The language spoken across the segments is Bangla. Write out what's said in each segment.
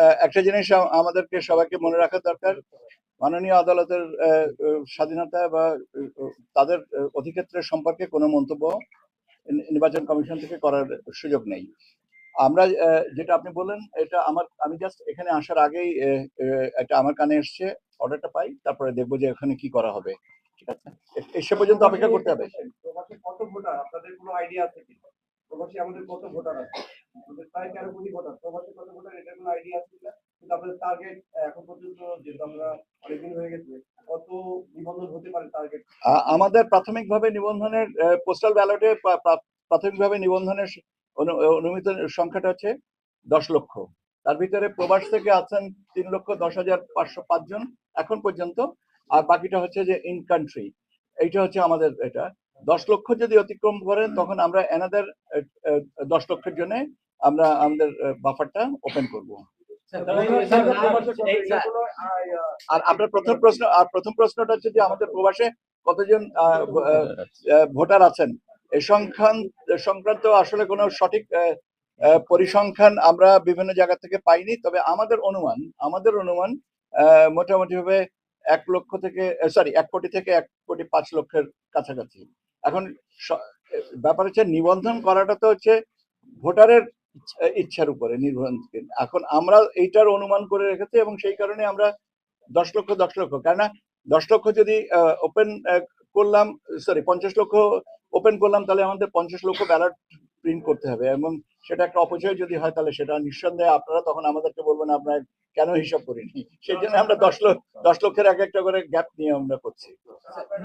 একটা জিনিস আমাদেরকে সবাইকে মনে রাখা দরকার। মাননীয় আদালতের স্বাধীনতা বা তাদের অধিক্ষেত্রের সম্পর্কে কোনো মন্তব্য নির্বাচন কমিশন থেকে করার সুযোগ নেই। আমরা যেটা আপনি বললেন, এটা আমার, আমি জাস্ট এখানে আসার আগেই এটা আমার কানে এসছে, অর্ডারটা পাই, তারপরে দেখব যে এখানে কি করা হবে। ঠিক আছে? এ- এ পর্যন্ত অপেক্ষা করতে হবে। কত ভোটার? আপনাদের কোনো আইডিয়া আছে কি? আমাদের কত ভোটার আছে? প্রায় তেরো কোটি ভোটার প্রবাসী কত ভোটার এটা কোনো আইডিয়া আছে কিনা? কিন্তু টার্গেট এখন পর্যন্ত যেহেতু আমরা অনেকদিন হয়ে গেছে আমাদের প্রাথমিকভাবে নিবন্ধনের পোস্টাল ব্যালটে প্রাথমিকভাবে নিবন্ধনের অনুমিত সংখ্যাটা হচ্ছে দশ লক্ষ। তার ভিতরে প্রবাস থেকে আছেন তিন লক্ষ দশ হাজার পাঁচশো পাঁচজন এখন পর্যন্ত। আর বাকিটা হচ্ছে যে ইন কান্ট্রি এইটা হচ্ছে আমাদের এটা। দশ লক্ষ যদি অতিক্রম করেন, তখন আমরা এনাদের দশ লক্ষের জন্য আমরা আমাদের বাফারটা ওপেন করব। আর আপনার প্রথম প্রশ্ন আর প্রথম প্রশ্নটা হচ্ছে যে আমাদের প্রবাসে কতজন আহ, আহ, আহ, ভোটার আছেন? এই সংখ্যান সংক্রান্ত আসলে কোনো সঠিক আহ, আহ, পরিসংখ্যান আমরা বিভিন্ন জায়গা থেকে পাইনি তবে আমাদের অনুমান আমাদের অনুমান আহ, মোটামুটি ভাবে এক লক্ষ থেকে সরি এক কোটি থেকে এক কোটি পাঁচ লক্ষের কাছাকাছি। এখন ব্যাপার হচ্ছে নিবন্ধন করাটা তো হচ্ছে ভোটারের ইচ্ছার উপরে নির্ভরশীল এখন আমরা এইটার অনুমান করে রেখেছি এবং সেই কারণে আমরা দশ লক্ষ দশ লক্ষ। কেননা দশ লক্ষ যদি ওপেন করলাম সরি পঞ্চাশ লক্ষ ওপেন করলাম তাহলে আমাদের পঞ্চাশ লক্ষ ব্যালট প্রিন্ট করতে হবে। এবং সেটা একটা অপচয় যদি হয় তাহলে সেটা নিঃসন্দেহে আপনারা তখন আমাদেরকে বলবেন আপনারা কেন হিসাব করিনি? সেই জন্য আমরা দশ লক্ষ দশ লক্ষের এক একটা করে গ্যাপ নিয়ে আমরা করছি।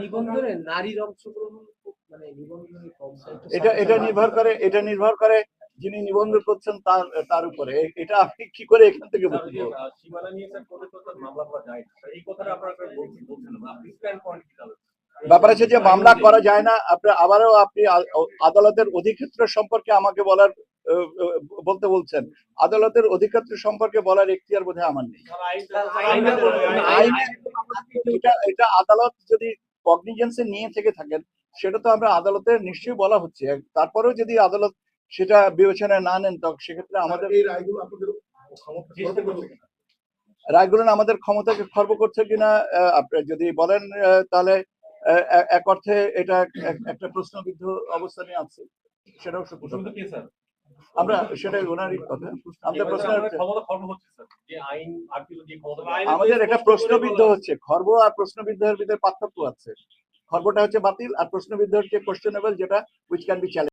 নিবন্ধনে নারীর অংশগ্রহণ মানে এটা এটা নির্ভর করে এটা নির্ভর করে যিনি নিবন্ধন করছেন তার তার উপরে এটা আপনি কি করে এখান থেকে স্যার, বুঝব সীমানা নিয়ে স্যার কোথাও কোথাও মামলা করা যায় না। স্যার, এই কথাটা আপনারা বলছেন বলছেন না। আপনি স্ট্যান্ড পয়েন্ট কি তাহলে? ব্যাপার আছে যে মামলা করা যায় না আপনি আবারও আপনি আদালতের অধিক্ষেত্র সম্পর্কে আমাকে বলার বলতে বলছেন আদালতের অধিক্ষেত্র সম্পর্কে বলার এখতিয়ার বোধহয় আমার নেই এটা এটা আদালত যদি কগনিজেন্সে নিয়ে থেকে থাকেন সেটা তো আমরা আদালতে নিশ্চয়ই বলা হচ্ছে তারপরেও যদি আদালত সেটা বিবেচনায় না নেন তখন সেক্ষেত্রে আমাদের এই রায়গুলো আপনাদের ক্ষমতা খর্ব করছে কিনা? রায়গুলো আমাদের ক্ষমতাকে খর্ব করছে কিনা আহ, আপনি যদি বলেন আহ, তাহলে এক অর্থে এটা একটা প্রশ্নবিদ্ধ অবস্থানে আছে সেটাও? আমরা সেটাই ওনারই কথা। আমাদের প্রশ্ন আমাদের এটা প্রশ্নবিদ্ধ হচ্ছে। খর্ব আর প্রশ্নবিদ্ধের ভিতরে পার্থক্য আছে। খর্বটা হচ্ছে বাতিল আর প্রশ্নবিদ্ধ হচ্ছে কোশ্চেনেবল যেটা উইচ ক্যান বি চ্যালেঞ্জ